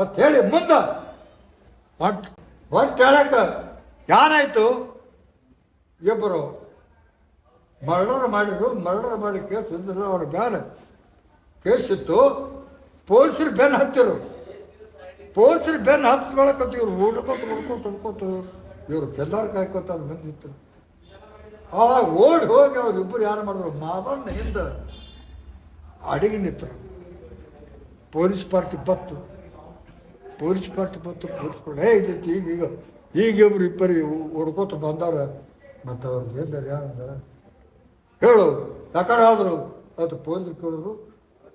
ಅಂತ ಹೇಳಿ ಮುಂದೆ ಒಟ್ಟು ಒಟ್ಟು ಹೇಳಕ್ಕೆ ಏನಾಯ್ತು ಇಬ್ಬರು ಮರ್ಡರ್ ಮಾಡಿದ್ರು, ಮರ್ಡರ್ ಮಾಡಿ ಕೇಸ್ ಇದ್ದಿಲ್ಲ, ಅವ್ರ ಮೇಲೆ ಕೇಸ್ ಇತ್ತು. ಪೊಲೀಸರು ಬೆನ್ನು ಹತ್ತಿರು ಪೊಲೀಸರು ಬೆನ್ನು ಹತ್ಕೊಳಕಂತ ಇವ್ರು ಹುಡ್ಕೋತ ಹುಡ್ಕೋತ ಇವರು ಕೆಲ್ಲಾರ ಕಾಯ್ಕೋತ ಅಲ್ಲಿ ಬಂದಿತ್ತು. ಆ ಓಡಿ ಹೋಗಿ ಅವ್ರಿಬ್ಬರು ಯಾರು ಮಾಡಿದ್ರು? ಮಾದಣ್ಣ ಹಿಂದೆ ಅಡಿಗೆ ನಿಂತರು. ಪೊಲೀಸ್ ಪಾರ್ಟಿ ಬತ್ತು ಪೊಲೀಸ್ ಪಾರ್ಟಿ ಮತ್ತು ಪೊಲೀಸ್ ಪಾರ್ಟಿ ಹೇ ಇದೈತಿ ಈಗ ಈಗ ಈಗ ಇಬ್ರು ಇಬ್ಬರು ಹುಡ್ಕೋತ ಬಂದಾರ. ಮತ್ತು ಅವ್ರ ಬೇರೆ ಯಾರಂದ ಹೇಳು ಯಾಕಡೆ ಆದರು ಅದು ಪೊಲೀಸ್ ಕೇಳಿದ್ರು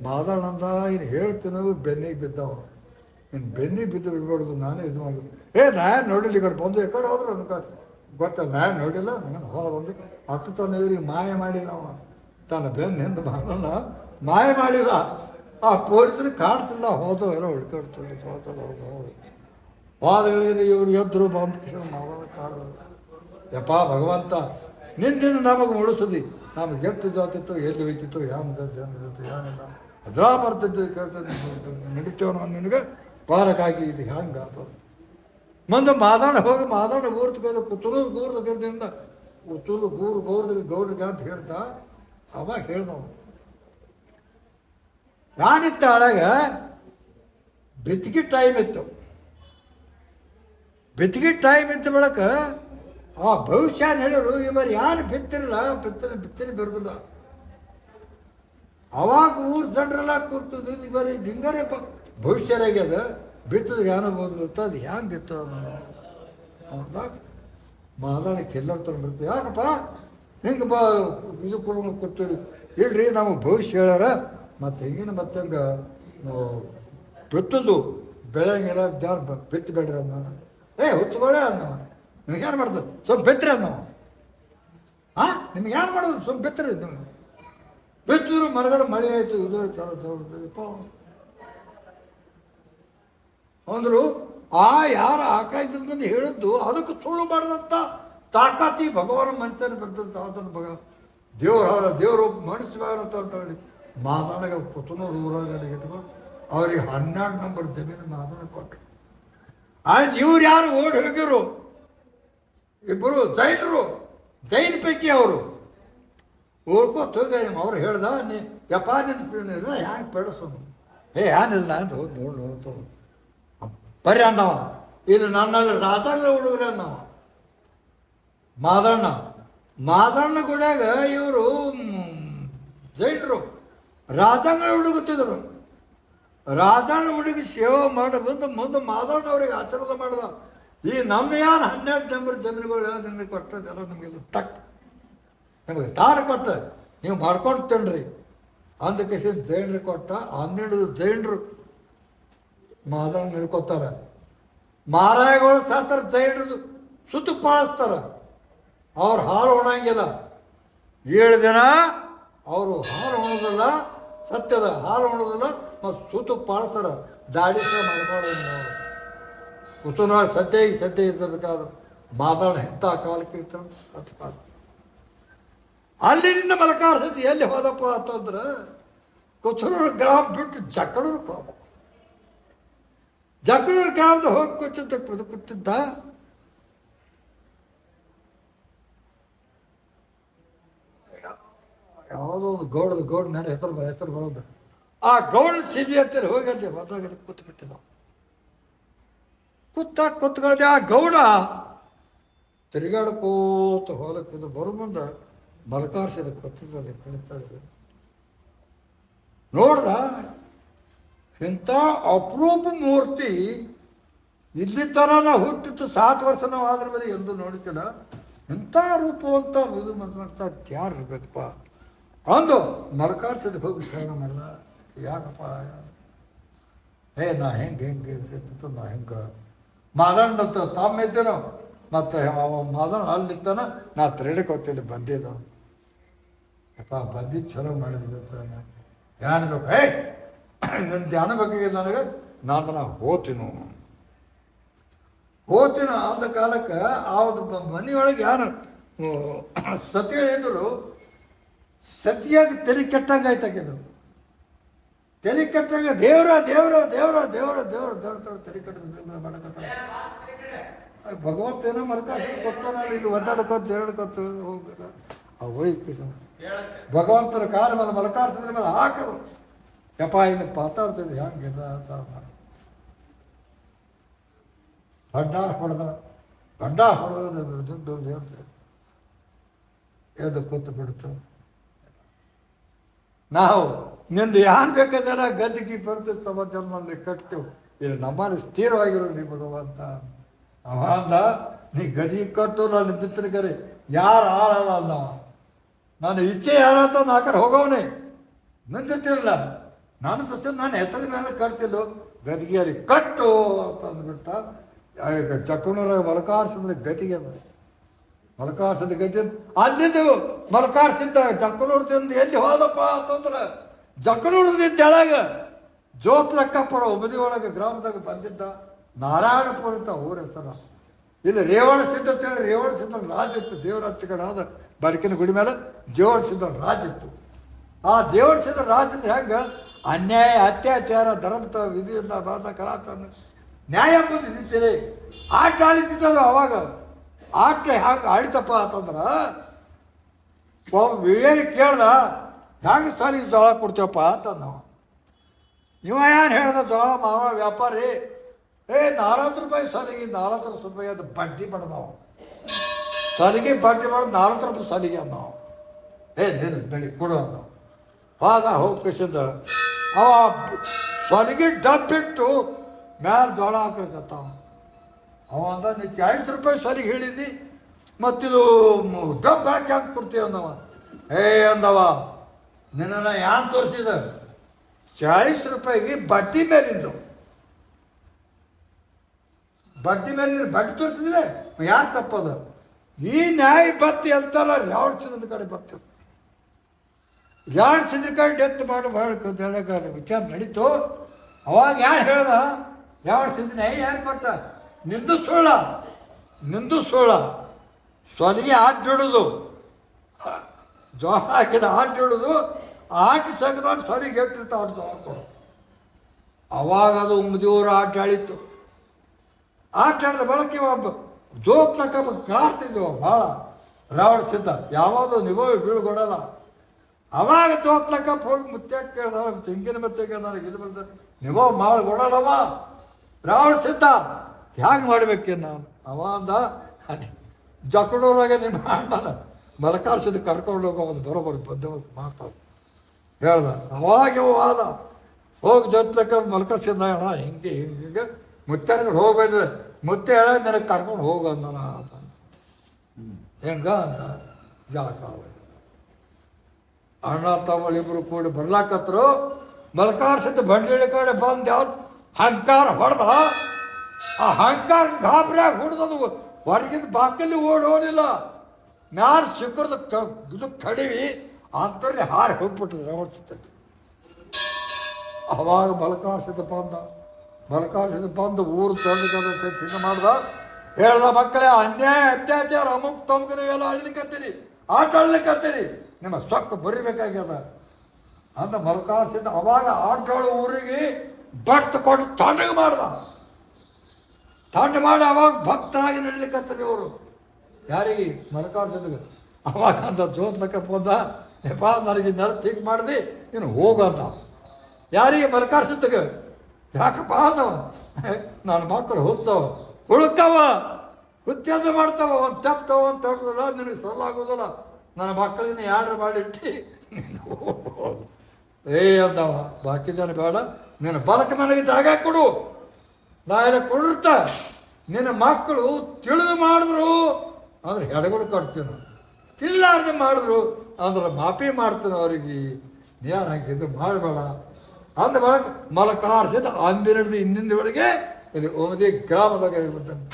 ಮಾತಾಡಂದ ಇನ್ನು ಹೇಳ್ತೀನೋ ಬೆನ್ನಿಗೆ ಬಿದ್ದವ. ಇನ್ನು ಬೆನ್ನಿಗೆ ಬಿದ್ದು ಬಿಡ್ಬಾರ್ದು, ನಾನೇ ಇದು ಮಾಡಿದ್ರು ಏ ನಾನು ನೋಡಿಲ್ಲ, ಈ ಕಡೆ ಬಂದು ಯಾಕಡೆ ಹೋದ್ರು ಅನ್ಕ ಗೊತ್ತಲ್ಲ ನಾನು ನೋಡಿಲ್ಲ ನಾನು ಹೋದ್ರು ಅಟ್ಟು ತಾನು ಇವ್ರಿಗೆ ಮಾಯ ಮಾಡಿದವ ತನ್ನ ಬೆನ್ನ ಹಿಂದೆ ಮಾಯ ಮಾಡಿದ. ಆ ಪೊಲೀಸರು ಕಾಣ್ತಿಲ್ಲ ಹೋದ ಎಲ್ಲ ಹುಡ್ಕಾಡ್ತಾರೆ ಹೋದಲ್ಲ ಹೋದ ಹೋದ. ವಾದಗಳಿಗೆ ಇವರು ಎದ್ರು ಬಾಂಬ್ ಕಿಶನ್ ಕಾರಣ. ಕಾರು ಯಪ್ಪ ಭಗವಂತ, ನಿಂದಿನ ನಮಗೆ ಉಳಿಸದಿ. ನಮಗೆ ಜಾತಿತ್ತು, ಎಲ್ಲಿ ಹೋಯ್ತಿತ್ತು ಯಾವ ಏನಿತ್ತು ಏನಿಲ್ಲ ಅದ್ರಾ ಕೇಳ್ತದೆ ನಡೀತೇವ ನಿನಗೆ ಪಾರಕಾಗಿ ಇದು ಹೆಂಗೆ ಅದು ಮುಂದೆ ಮಾದಾಣ ಹೋಗಿ ಮಾದಾಣ ಗೂರ್ತು ತಗೋದು ಕುತ್ತೂರು ಗೂರ್ದ ಕುತ್ತೂರು ಗೂರು, ಗೌರ್ದ ಗೌಡ್ರಿಗೆ ಅಂತ ಹೇಳ್ತಾ, ಅವಾಗ ಹೇಳ್ದವ ನಾನಿತ್ತ ಆಳಾಗ ಬೆತ್ತಿಗೆ ಟೈಮ್ ಇತ್ತು. ಬೆತ್ತಿಗೆ ಟೈಮ್ ಇತ್ತು ಬಳಕ ಆ ಭವಿಷ್ಯ ಹೇಳೋರು ಇವರು ಯಾರು ಬಿತ್ತಿರಲ್ಲ ಬಿತ್ತನೆ ಬಿತ್ತನೆ ಬರೋದಿಲ್ಲ ಅವಾಗ ಊರು ದಂಡ್ರೆಲ್ಲ ಕೂರ್ತದ್ದು, ಇವರು ದಿಂಗರೇ ಬ ಭವಿಷ್ಯರಾಗ್ಯದ ಬಿತ್ತದ್ರೆ ಏನೋ ಅಂತ ಅದು ಹ್ಯಾಂಗೆ ಬಿತ್ತು ಅವ್ರನ್ನ ಮಾದಾಣಕ್ಕೆ ಎಲ್ಲರೂ ತಂದು ಬರ್ತದೆ ಯಾಕಪ್ಪ? ಹಿಂಗೆ ಬಾ, ಇದು ಕೊಡ್ಕೊಂಡು ಕೂತೀವಿ ಇಲ್ರಿ, ನಮಗೆ ಭವಿಷ್ಯ ಹೇಳ್ಯಾರ. ಮತ್ತು ಹೆಂಗಿನ ಮತ್ತೆ ಹಂಗೆ ಬಿತ್ತದು ಬೆಳೆಯಂಗೆಲ್ಲ ಯಾರು ಬಿತ್ತು ಬೇಡ್ರಿ ಅಂದ ಏ ಹುಚ್ಚುಗಳೇ ಅಂದವ ನಿಮ್ಗೆ ಏನು ಮಾಡ್ತದೆ? ಸ್ವಲ್ಪ ಬೆತ್ತರಿ ಅಂದವ ಹಾಂ ನಿಮ್ಗೆ ಯಾರು ಮಾಡೋದು? ಸ್ವಲ್ಪ ಬೆತ್ತರಿ ನಿಮ್ಗೆ ಬಿತ್ತಿದ್ರು ಮರಗಡೆ ಮಳೆ ಆಯಿತು, ಇದು ಆಯ್ತು ಅಂದರು, ಆ ಯಾರು ಆಕಾಶದಿಂದ ಬಂದು ಹೇಳಿದ್ದು ಅದಕ್ಕೆ ಸುಳ್ಳು ಮಾಡಿದಂಥ ತಾಕಾತಿ ಭಗವಾನ ಮನುಷ್ಯನ ಬಂದಂಥ ಅದನ್ನು ಭಗ ದೇವ್ರ ದೇವರು ಮನುಷ್ಯ ಅಂತ ಹೇಳಿ ಮಾತಾಡಗ ಪುತ್ತನೂರು ಊರಾಗಲ್ಲಿ ಇಟ್ಕೊಂಡು ಅವ್ರಿಗೆ ಹನ್ನೆರಡು ನಂಬರ್ ಜಮೀನು ಮಾತಾಡ ಕೊಟ್ಟರು ಆಯ್ತು, ಇವ್ರು ಯಾರು ಓಡಿ ಹೋಗಿರು ಇಬ್ಬರು ಜೈನರು, ಜೈನ್ ಪೈಕಿ ಅವರು. ಓಡ್ಕೋತ ಅವ್ರು ಹೇಳ್ದ, ನೀ ಯಪ್ಪ ಇಲ್ಲ ಹ್ಯಾಂಗೆ ಪೆಡಸು? ಏ ಏನಿಲ್ಲ ಅಂತ ಹೋಗಿ ನೋಡಿ ನೋಡ್ತು ಬರೀ ಅನ್ನವ ಇಲ್ಲಿ ನನ್ನಲ್ಲಿ ರಾಜಣ್ಣ ಹುಡುಗ್ರೆ ಅನ್ನವ ಮಾದಣ್ಣ. ಮಾದಣ್ಣ ಗುಡಿಯಾಗ ಇವರು ಜೈನರು. ರಾಜಣ್ಣ ಹುಡುಗುತ್ತಿದ್ರು ರಾಜಣ್ಣ ಹುಡುಗಿ ಸೇವೆ ಮಾಡಿ ಬಂದು ಮುಂದೆ ಮಾದಣ್ಣ ಅವ್ರಿಗೆ ಆಚರಣೆ ಮಾಡ್ದ. ಈ ನಮ್ಮ ಯಾರು ಹನ್ನೆರಡು ನಂಬರ್ ಜಮೀನುಗಳು ನಿಮಗೆ ಕೊಟ್ಟದೆಲ್ಲ ನಮಗೆಲ್ಲ ತಕ್ಕ ನಮಗೆ ತಾರ ಕೊಟ್ಟ. ನೀವು ಮಾಡ್ಕೊಂಡು ತಿನ್ರಿ. ಅಂದಕ್ಕೆ ಜೈನರು ಕೊಟ್ಟ. ಹನ್ನೆರಡು ಜೈನರು ಮಾದಣ್ಣ ಹಿಡ್ಕೊತಾರ. ಮಾರಾಯಗಳು ಸಾತಾರ ಜೈನರು ಸುತ್ತು ಪಾಳಿಸ್ತಾರ. ಅವ್ರು ಹಾಲು ಉಣಂಗಿಲ್ಲ. ಏಳು ದಿನ ಅವರು ಹಾಲು ಉಣೋದಿಲ್ಲ. ಸತ್ಯದ ಹಾಲು ಮಾಡೋದಿಲ್ಲ ಮತ್ತು ಸುತ್ತು ಪಾಳಿಸ್ತಾರ ದಾಡಿ ಸಹ ಮಾಡ್ಕೊಳ್ಳೋದು ನಾವು. ಕುತುನ ಸದ್ಯ ಇದ್ದಬೇಕಾದ್ರೆ ಮಾತಾಡ ಎಂಥ ಕಾಲಕ್ಕೆ ಅದು ಕಾಲ ಅಲ್ಲಿಂದ ಮಲಕಾರ ಸತಿ ಎಲ್ಲಿ ಹೋದಪ್ಪ ಅಂತಂದ್ರೆ ಕುಚನೂರು ಗ್ರಾಮ ಬಿಟ್ಟು ಜಕ್ಕಳೂರು ಕೋಪ ಜಕ್ಕಳೂರು ಗ್ರಾಮದ ಹೋಗಿ ಕೊಚ್ಚಂತ ಕುದು ಯಾವುದೋ ಒಂದು ಗೌಡದ ಗೌಡ ಮೇಲೆ ಹೆಸರು ಹೆಸರು ಬರೋದು. ಆ ಗೌಡ ಸಿಬಿ ಅಂತೇಳಿ ಹೋಗಿ ಅಲ್ಲಿ ಹೋದಾಗ ಕೂತು ಬಿಟ್ಟಿದ್ದ ಕೂತ ಕೂತ್ಕೊಳ್ಳದೆ ಆ ಗೌಡ ತಿರುಗಾಡ್ಕೋತ ಹೋಲಕ್ಕಿದ್ದು ಬರೋ ಮುಂದೆ ಮಲಕಾರ್ಸಿದ ಕೊತ್ತಿದ್ದಲ್ಲಿ ಕುಣಿತಾಳಿದೆ ನೋಡ್ದ ಇಂಥ ಅಪರೂಪ ಮೂರ್ತಿ ಇಲ್ಲಿ ಥರ ನಾವು ಹುಟ್ಟಿತ್ತು ಸಾತು ವರ್ಷ ನಾವು ಆದ್ರ ಮೇಲೆ ಎಂದು ನೋಡಿತಿಲ್ಲ ಇಂಥ ರೂಪವಂತ ಇದು ಮಾಡ್ತಾ ಯಾರು ಇರ್ಬೇಕಪ್ಪ? ಅಂದು ಮಲಕಾರ್ಸದ ಹೋಗಿ ಶರಣ ಮಾಡ್ದ ಯಾಕಪ್ಪ? ಏ, ನಾ ಹೆಂಗೆ ಹೆಂಗೆ ಇರ್ತಿತ್ತು, ನಾ ಹೆಂಗೆ? ಮಾದಣ್ಣ ತಮ್ಮ ಇದ್ದೇನೋ ಮತ್ತು ಮಾದಣ್ಣ ಅಲ್ಲಿ ನಿಂತಾನ, ನಾ ತಿರುಗಕ್ಕೆ ಬಂದಿದ್ದ. ಯಪ್ಪ, ಬಂದಿ ಚಲೋ ಮಾಡಿದ ಏನು ಬೇಕು? ಏ ನನ್ನ ಧ್ಯಾನ ಬೇಕಾಗಿಲ್ಲ ನನಗೆ? ನಾನು ನಾ ಹೋತೀನು. ಹೋತಿನ ಆದ ಕಾಲಕ್ಕೆ, ಆ ಮನೆಯೊಳಗೆ ಯಾರು ಸತಿ ಹೇಳಿದ್ರು ಸತಿಯಾಗಿ ತಲೆ ಕೆಟ್ಟಂಗೆ ಆಯ್ತಾಕಿದ್ರು ತಲೆ ಕೆಟ್ಟಂಗೆ ದೇವ್ರ ದೇವ್ರ ದೇವ್ರ ದೇವ್ರ ದೇವ್ರ ದೇವ್ರ ತರ ತಲೆ ಕಟ್ಟ ಭಗವಂತ ಏನೋ ಮಲ್ಕಾಸ ಗೊತ್ತಾನ ಇದು ಒದ್ದಾಡ್ಕೊತ ಎರಡ್ಕೊತ ಹೋಗ್ಬೇಕ. ಆ ಹೋಯ್ತು ಭಗವಂತನ ಕಾಲ ಮೇಲೆ ಮಲಕಾರ್ಸಿದ್ರ ಮೇಲೆ ಹಾಕರು. ಯಪ್ಪ, ಇನ್ನು ಪಾತಾಡ್ತಿದ್ದೆ ಹೆಂಗೆ ಬಡ್ಡ ಹೊಡೆದ ಬಡ್ಡ ಹೊಡೆದ ಎದ್ದು ಕೂತು ಬಿಡ್ತು ನಾವು ನಿಂದು ಯಾರು ಬೇಕಾದಲ್ಲ ಗದ್ದಿಗೆ ಬರ್ತು ತಮ್ಮ ಜನ್ಮಲ್ಲಿ ಕಟ್ತೇವೆ. ಇಲ್ಲಿ ನಮ್ಮಲ್ಲಿ ಸ್ಥಿರವಾಗಿರೋ ನೀ ಭಗವಂತ. ಅವಂದ ನೀ ಗದಿ ಕಟ್ಟು ನಾನು ನಿಂತಿನ ಕರೆ. ಯಾರು ಆಳಲ್ಲ ಅಂದವ ನಾನು ಇಚ್ಛೆ ಯಾರಂತ ನಾ ಕಡೆ ಹೋಗವನೇ. ನಿಂತಿರ್ತಿರಲ್ಲ. ನಾನು ಸಸ್ಯ ನಾನು ಹೆಸರಿನ ಮೇಲೆ ಕಟ್ತಿಲ್ಲ ಗದಿಗೆಯಲ್ಲಿ ಕಟ್ಟು ಅಂತ ಅಂದ್ಬಿಟ್ಟ ಈಗ ಮಲಕಾರಿಸಿದ್ರೆ ಗದಿಗೆ ಗದಿಗೆ ಅದು. ಮಲಕಾರ್ಸಿದ ಗದ್ದೆ ಅಲ್ಲಿದ್ದೆವು ಮಲಕಾರ್ಸಿದ್ದ ಜಕ್ಕನೂರದಿಂದ ಎಲ್ಲಿ ಹೋದಪ್ಪ ಅಂತಂದ್ರೆ ಜಕ್ಕನೂರದಿಂದ ತೆಳಗ ಜೋತ್ ಲೆಕ್ಕಪ್ಪಡ ಉಬದಿ ಒಳಗೆ ಗ್ರಾಮದಾಗ ಬಂದಿದ್ದ ನಾರಾಯಣಪುರ ಅಂತ ಊರ ಇಲ್ಲಿ ರೇವಣ ಸಿದ್ಧ ಅಂತೇಳಿ ರೇವಣ ಸಿದ್ಧ ರಾಜ ಇತ್ತು. ದೇವರ ಹಚ್ಚ ಕಡೆ ಆದ ಬರಕಿನ ಗುಡಿ ಮೇಲೆ ದೇವರ ಸಿದ್ಧ ರಾಜ ಇತ್ತು. ಆ ದೇವರ ಸಿದ್ಧ ರಾಜ ಹೆಂಗ? ಅನ್ಯಾಯ, ಅತ್ಯಾಚಾರ, ಧರ್ಮದ ವಿಧಿಯಿಂದ ಬಾಧ ಕಲಾತ ನ್ಯಾಯ ಎಂಬುದು ಇದ್ದಿತ್ತೇನೆ ಆಟ ಆಳಿತಿದ್ದದು ಅವಾಗ ಆಟ ಹ್ಯಾಂಗೆ ಆಳಿತಪ್ಪ ಅಂತಂದ್ರೆ, ಒಬ್ಬ ವಿವೇಕ್ ಕೇಳ್ದ ಹೆಂಗೆ ಸಾಲಿಗೆ ಜೋಳ ಕೊಡ್ತೇವಪ್ಪ ಅಂತಂದ ಇವ ಯಾರು ಹೇಳ್ದ ಜೋಳ ಮಾವ ವ್ಯಾಪಾರಿ? ಏ, ನಾಲ್ವತ್ತು ರೂಪಾಯಿ ಸಾಲಿಗೆ, ನಾಲ್ವತ್ತು ರೂಪಾಯಿ ಅದು ಬಡ್ಡಿ ಬಡ್ದಾವ ಸಾಲಿಗೆ ಬಡ್ಡಿ ಮಾಡೋದು ನಾಲ್ವತ್ತು ರೂಪಾಯಿ ಸಾಲಿಗೆ ಅನ್ನೋ ಏ, ನೀನು ಬೆಳಿ ಕೊಡು ಅಂದ ಪಾದ ಹೋಗಿ ಕಿಸಿಂದ ಅವ ಸಾಲಿಗೆ ಡಬ್ಬಿಟ್ಟು ಮ್ಯಾಲ ಜೋಳ ಹಾಕಕತ್ತಾವ ಅವ ಅಂದ ನೀ ಚಾಳಿಸ್ ರೂಪಾಯಿ ಸರಿಗೆ ಹೇಳಿದ್ದಿ? ಮತ್ತಿದು ಡಬ್ ಹಾಕಿ ಹಾಕಿ ಕೊಡ್ತೀವಿ ಅಂದವ. ಏ ಅಂದವ ನಿನ್ನ ಯಾನ್ ತೋರಿಸಿದ? ಚಾಳಿಸ್ ರೂಪಾಯಿಗೆ ಬಡ್ಡಿ ಮೇಲಿಂದು ಬಡ್ಡಿ ಮೇಲೆ ನೀನು ಬಡ್ಡಿ ತೋರಿಸಿದ್ರೆ ಯಾರು ತಪ್ಪದ? ಈ ನ್ಯಾಯ ಬತ್ತಿ ಅಂತಲ್ಲ ಯಾವಳ ಸಿದ್ದ ಕಡೆ ಬತ್ತು. ಯಾರು ಸಿದ್ರ ಕಡೆ ಡೆತ್ ಮಾಡಿ ಹೇಳಕ್ಕಾಗ ವಿಚಾರ ನಡೀತು. ಅವಾಗ ಯಾರು ಹೇಳ್ದ? ಸಿದ್ಧ ನ್ಯಾಯ ಯಾರು ಕೊಟ್ಟ? ನಿಂದು ಸುಳ್ಳ ನಿಂದು ಸುಳ್ಳ. ಆಟ ಜೋಡುದು ಜೋಳ ಹಾಕಿದ ಆಟ ಆಟಿ ಆಟ ಸಗದಾಗ ಸೊಲಿಗೆ ಎಟ್ಟಿರ್ತಾವ ಜೋಳ ಅವಾಗ ಅದು ಉಮ್ದಿವ್ರ ಆಟ ಆಡಿತ್ತು ಆಟ ಆಡಿದ ಬಳಕೆ ಒಬ್ಬ ಜೋತ್ಲಕ್ಕ ಕಾಡ್ತಿದ್ವು ಭಾಳ. ರಾವಣ ಸಿದ್ಧ, ಯಾವಾಗಲೂ ನಿಗೋ ಬೀಳ್ಕೊಡಲ್ಲ. ಅವಾಗ ಜೋತ್ಲಕ್ಕಪ್ಪ ಹೋಗಿ ಮುತ್ತೆ ಕೇಳ್ದ ತೆಂಗಿನ ಮತ್ತೆ ನನಗೆ ಇದು ಬಂದ ನಿಗೋ ಮಾಳು ಕೊಡಲ್ಲವ ರಾವಣ ಸಿದ್ಧ ಹ್ಯಾಂಗೆ ಮಾಡ್ಬೇಕೆ ನಾನು? ಅವ ಅಂದ ಜಕ್ಕಡೂರಾಗೆ ನಿಮ್ಮ ಅಣ್ಣನ ಮಲಕಾರ್ಸಿದ ಕರ್ಕೊಂಡು ಹೋಗೋ ಒಂದು ಬರೋಬರ್ ಬಂದೋಬಸ್ತ್ ಮಾಡ್ತಾರೆ ಹೇಳ್ದ, ಅವಾಗ ಆದ ಹೋಗಿ ಜೊತ್ಲಕ್ಕ ಮಲಕಾಸಿದ ಅಣ್ಣ, ಹಿಂಗೆ ಹಿಂಗೆ ಮುತ್ತೆರ್ಗಡೆ ಹೋಗ್ಬೇಕು ಮುತ್ತೆ ಹೇಳ, ನನಗೆ ಕರ್ಕೊಂಡು ಹೋಗು ಅಂದನ ಅಂತ ಹೆಂಗ ಅಂತ, ಯಾಕ ಅಣ್ಣ ತಮ್ಮಳಿಬ್ರು ಕೂಡಿ ಬರ್ಲಾಕತ್ರು ಮಲ್ಕಾರ್ಸಿದ್ದು ಬಂಡಿ ಕಡೆ ಬಂದು ಹಂಕಾರ ಹೊಡೆದ ಆ ಹಂಕಾರ ಗಾಬರಿಯಾಗಿ ಹೊಡೆದದು. ಹೊರಗಿಂದ ಬಾಕಲ್ಲಿ ಓಡ್ ಹೋಗಿಲ್ಲ ಮ್ಯಾಲ ಸಿಕ್ಕರದ ಇದು ಕಡಿವಿ ಅಂತಲ್ಲಿ ಹಾರಿ ಹೋಗ್ಬಿಟ್ಟது ರವಡ್ಸುತ್ತೆ ಅವಾಗ ಮಲಕಾರ್ಸಿದ ಬಂದ. ಮಲಕಾರ್ಸಿದ ಬಂದು ಊರು ತಂದು ಸಿದ್ಧ ಮಾಡ್ದ. ಹೇಳ್ದ ಮಕ್ಕಳೇ, ಅನ್ಯಾಯ, ಅತ್ಯಾಚಾರ ಅಮುಕ್ ತಮಕ ನೀವೆಲ್ಲ ಅಳ್ಲಿಕ್ಕತ್ತೀರಿ ಆಟ ಆಡ್ಲಿಕ್ಕತ್ತೀರಿ. ನಿಮ್ಮ ಸೊಕ್ಕ ಬರಿಬೇಕಾಗ್ಯದ. ಅಂದ ಮಲಕಾರ್ಸಿದ ಅವಾಗ ಆಟೋಳು ಊರಿಗೆ ಬಟ್ ಕೊಟ್ಟು ತಣ್ಣಗೆ ಮಾಡ್ದ. ತಂಡ ಮಾಡಿ, ಅವಾಗ ಭಕ್ತರಾಗಿ ನಡಲಿಕ್ಕತ್ತಾರೆ ಇವರು ಯಾರಿಗೆ? ಮಲಕಾರ್ಜುನಿಗೆ ಅವಾಗ ಅಂತ ಜೋತ್ಲಕ್ಕ ಬಂದ, ಯಪ್ಪ, ನನಗೆ ನರ ತಿಂಕ್ ಮಾಡಿದೆ, ನೀನು ಹೋಗಂದ ಯಾರಿಗೆ? ಮಲಕಾರ್ಸಿದ್ದಗೆ ಯಾಕಪ್ಪ ಅಂದವ ನನ್ನ ಮಕ್ಕಳು ಹುತ್ತವ. ಹುಡುಕವ ಹುತ್ಯದ ಮಾಡ್ತಾವ, ಒಂದು ತಪ್ತವ ಅಂತ ತಪ್ಪದಲ್ಲ ನಿನಗೆ ಸಲ್ಲಾಗೋದಲ್ಲ. ನನ್ನ ಮಕ್ಕಳನ್ನ ಯಾಡ್ರ ಮಾಡಿಟ್ಟು ಏ, ಅಂದವ, ಬಾಕಿ ಜನ ಬೇಡ. ನಿನ್ನ ಬಲಕ ನನಗೆ ಜಾಗ ಕೊಡು. ಎಲ್ಲ ಕೊಡಿರ್ತ ನಿನ್ನ ಮಕ್ಕಳು ತಿಳಿದು ಮಾಡಿದ್ರು ಅಂದ್ರೆ ಎಡಗಳು ನಾವು. ತಿಳ್ಲಾರ್ದೆ ಮಾಡಿದ್ರು ಅಂದ್ರೆ ಮಾಪಿ ಮಾಡ್ತೀನಿ ಅವರಿಗೆ. ನೀನು ಹಾಕಿದ್ದು ಮಾಡಬೇಡ. ಅಂದ ಬಳಕ ಮಲಕಾರ್ಸಿದ ಅಂದಿನಡ್ದು ಹಿಂದಿನ ಒಳಗೆ ಇಲ್ಲಿ ಓದಿ ಗ್ರಾಮದಾಗ ಇರ್ಬಿಟ್ಟಂತ.